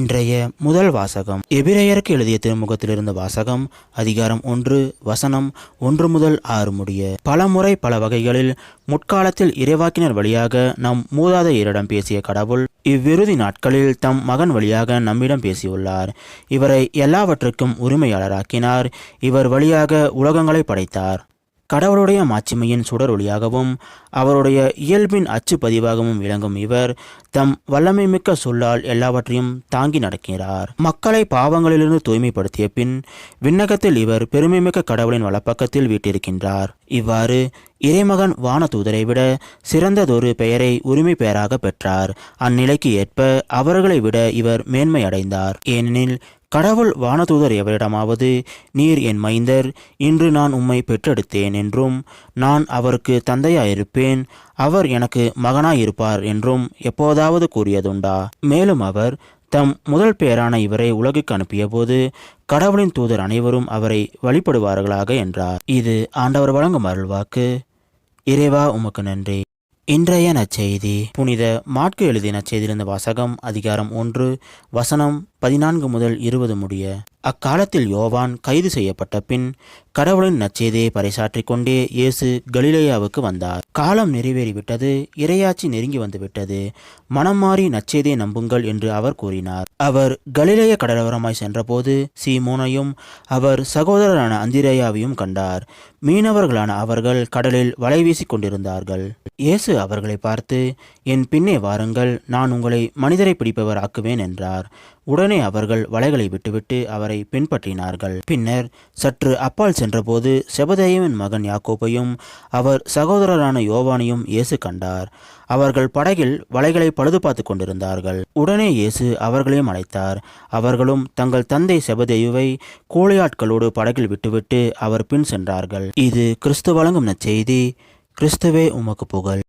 இன்றைய முதல் வாசகம். எபிரேயருக்கு எழுதிய திருமுகத்திலிருந்து வாசகம் அதிகாரம் ஒன்று வசனம் ஒன்று முதல் ஆறு முடிய. பலமுறை பல வகைகளில் முற்காலத்தில் இறைவாக்கினர் வழியாக நம் மூதாதையரிடம் பேசிய கடவுள் இவ்விறுதி நாட்களில் தம் மகன் வழியாக நம்மிடம் பேசியுள்ளார். இவரை எல்லாவற்றுக்கும் உரிமையாளராக்கினார். இவர் வழியாக உலகங்களை படைத்தார். கடவுளுடைய மாட்சிமையின் சுடர் ஒளியாகவும் அவருடைய இயல்பின் அச்சு பதிவாகவும் விளங்கும் இவர் தம் வல்லமை மிக்க சொல்லால் எல்லாவற்றையும் தாங்கி நடக்கிறார். மக்களை பாவங்களிலிருந்து தூய்மைப்படுத்திய பின் விண்ணகத்தில் இவர் பெருமைமிக்க கடவுளின் வலப்பக்கத்தில் வீட்டிருக்கின்றார். இவ்வாறு இறைமகன் வானதூதரை விட சிறந்ததொரு பெயரை உரிமை பெயராக பெற்றார். அந்நிலைக்கு ஏற்ப அவர்களை விட இவர் மேன்மை அடைந்தார் ஏனெனில் கடவுள் வானதூதர் எவரிடமாவது நீர் என் மைந்தர் இன்று நான் உம்மை பெற்றெடுத்தேன் என்றும் நான் அவருக்கு தந்தையாயிருப்பேன் அவர் எனக்கு மகனாயிருப்பார் என்றும் எப்போதாவது கூறியதுண்டா. மேலும் அவர் தம் முதல் பெயரான இவரை உலகுக்கு அனுப்பியபோது கடவுளின் தூதர் அனைவரும் அவரை வழிபடுவார்களாக என்றார். இது ஆண்டவர் வழங்கும் அருள்வாக்கு. இறைவா உமக்கு நன்றி. இன்றைய நற்செய்தி. புனித மாட்கு எழுதிய நற்செய்தியிலிருந்து வாசகம் அதிகாரம் ஒன்று வசனம் பதினான்கு முதல் இருபது முடிய. அக்காலத்தில் யோவான் கைது செய்யப்பட்ட பின் கடவுளின் நற்செய்தியை பறைசாற்றிக் கொண்டே இயேசு கலிலேயாவுக்கு வந்தார். காலம் நிறைவேறிவிட்டது இரையாட்சி நெருங்கி வந்துவிட்டது. மனம் மாறி நற்செய்தியை நம்புங்கள் என்று அவர் கூறினார். அவர் கலிலேய கடலோரமாய் சென்றபோது சீமோனையும் அவர் சகோதரரான அந்திரேயாவையும் கண்டார். மீனவர்களான அவர்கள் கடலில் வலை வீசிக் கொண்டிருந்தார்கள் இயேசு அவர்களை பார்த்து என் பின்னே வாருங்கள் நான் உங்களை மனிதரை பிடிப்பவர் ஆக்குவேன் என்றார். உடனே அவர்கள் வலைகளை விட்டுவிட்டு அவரை பின்பற்றினார்கள். பின்னர் சற்று அப்பால் சென்றபோது செபதேயவின் மகன் யாக்கோபையும் அவர் சகோதரரான யோவானையும் இயேசு கண்டார். அவர்கள் படகில் வலைகளை பழுது பார்த்து கொண்டிருந்தார்கள். உடனே இயேசு அவர்களையும் அழைத்தார். அவர்களும் தங்கள் தந்தை செபதேயுவை கூலியாட்களோடு படகில் விட்டுவிட்டு அவர் பின் சென்றார்கள். இது கிறிஸ்து வழங்கும் நற்செய்தி. கிறிஸ்துவே உமக்கு புகழ்.